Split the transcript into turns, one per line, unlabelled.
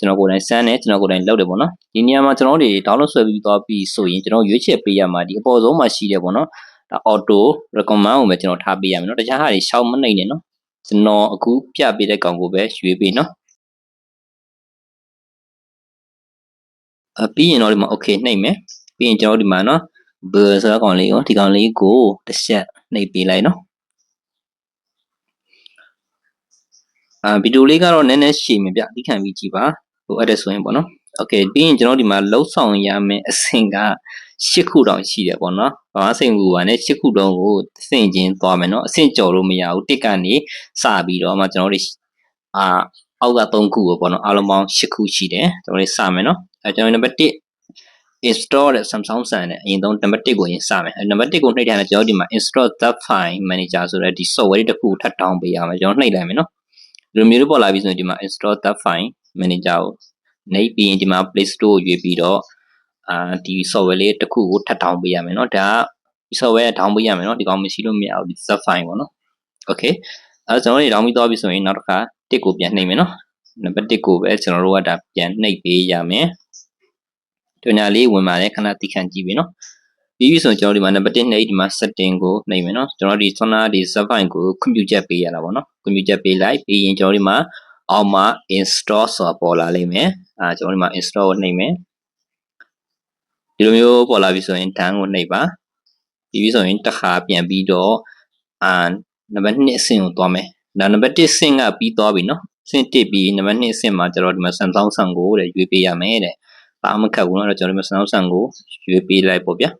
ကျွန်တော်ကိုယ်တိုင်စမ်းတယ်ကျွန်တော်ကိုယ်တိုင်လုပ်တယ်ပေါ့နော်ဒီနေရာမှာကျွန်တော်တို့ download ဆွဲပြီးသွားပြီးဆိုရင်ကျွန်တော်ရွေးချယ်ပေးရမှာဒီအပေါ်ဆုံးမှာရှိတယ်ပေါ့နော်ဒါ auto recommend ကိုပဲကျွန်တော်ထားပေးရမယ်နော်တခြားဟာတွေရှောက်မနိုင်နဲ့နော်ကျွန်တော်အခုပြပေးတဲ့ကောင်ကိုပဲရွေးပေးနော်အပြီးရင်တော့ဒီမှာ okay နှိပ်မယ်ပြီးရင်ကျွန်တော်တို့ဒီမှာနော် blur ဆိုတဲ့ကောင်လေးကိုဒီကောင်လေးကိုတစ်ချက်နှိပ်ပေးလိုက်နော်အာဗီဒီယိုလေးကတော့နည်းနည်းရှည်မယ်ဗျအသိခံပြီးကြည့်ပါ ဟိုအဲ့ဒါဆိုရင်ပေါ့နော်โอเคပြီးရင်ကျွန်တော်ဒီမှာလှုပ်ဆောင်ရမယ်အဆင့်က၈ခုတောင်ရှိတယ်ပေါ့နော်။ဘာမှစိတ်မပူပါနဲ့၈ခုတောင်ကိုအဆင့်ချင်းသွားမယ်နော်။အဆင့်ကျော်လို့မရဘူးတစ်ကနေစပြီးတော့မှကျွန်တော်တို့အာအောက်က၃ခုပေါ့နော်အားလုံးပေါင်း၈ခုရှိတယ်ကျွန်တော်တို့စမယ်နော်။အဲကျွန်တော်နံပါတ်1 install တဲ့ Samsung ဆန်နဲ့အရင်ဆုံးနံပါတ်1ကိုရင်စမယ်။အဲနံပါတ်1ကိုနှိပ်ထားရင်ကျွန်တော်ဒီမှာ install that file manager ဆိုတဲ့ဒီ software တစ်ခုထပ်တောင်းပေးရမယ်ကျွန်တော်နှိပ်လိုက်မယ်နော်။ဒီလိုမျိုးပေါ်လာပြီဆိုရင်ဒီမှာ install that file manager ကိုနှိပ်ပြီးရင်ဒီမှာ Play Store ကိုရွေးပြီးတော့အာဒီ software လေးတစ်ခုကိုထပ်ထောင်ပေးရမယ်เนาะဒါကဒီ software ထောင်ပေးရမယ်เนาะဒီကောင်မရှိလို့မရဘူးဒီ sub file ပေါ့เนาะ okay အဲကျွန်တော်တို့ထောင်ပြီးသွားပြီဆိုရင်နောက်တစ်ခါတစ်ကိုပြန်နှိပ်မယ်เนาะနံပါတ်1ကိုပဲကျွန်တော်တို့ကဒါပြန်နှိပ်ပေးရမယ်တွင်နာလေးဝင်ပါတယ်ခဏတိခန့်ကြည့်ပြီเนาะပြီးပြီဆိုရင်ကျွန်တော်ဒီမှာနံပါတ်1နှိပ်ဒီမှာ setting ကိုနှိပ်မယ်เนาะကျွန်တော်ဒီ sonar ဒီ sub file ကိုခွင့်ပြုချက်ပေးရတာပေါ့เนาะခွင့်ပြုချက်ပေးလိုက်ပြီးရင်ကျွန်တော်ဒီမှာ အောက်မှာ install ဆိုတာပေါ်လာလိမ့်မယ်အဲကျွန်တော်ဒီမှာ install ကိုနှိပ်မယ်ဒီလိုမျိုးပေါ်လာပြီဆိုရင် done ကိုနှိပ်ပါပြီးပြီဆိုရင်တစ်ခါပြန်ပြီးတော့အာနံပါတ်2အဆင့်ကိုသွားမယ်ဒါနံပါတ်1ဆင့်ကပြီးသွားပြီနော်ဆင့်1ပြီးနံပါတ်2အဆင့်မှာကျွန်တော်ဒီမှာ Samsung ဆန်ကိုတဲ့ရွေးပေးရမယ်တဲ့ဘာမှမခက်ဘူးနော်အဲ့တော့ကျွန်တော်ဒီမှာ Samsung ဆန်ကိုရွေးပေးလိုက်ပေါ့ဗျာ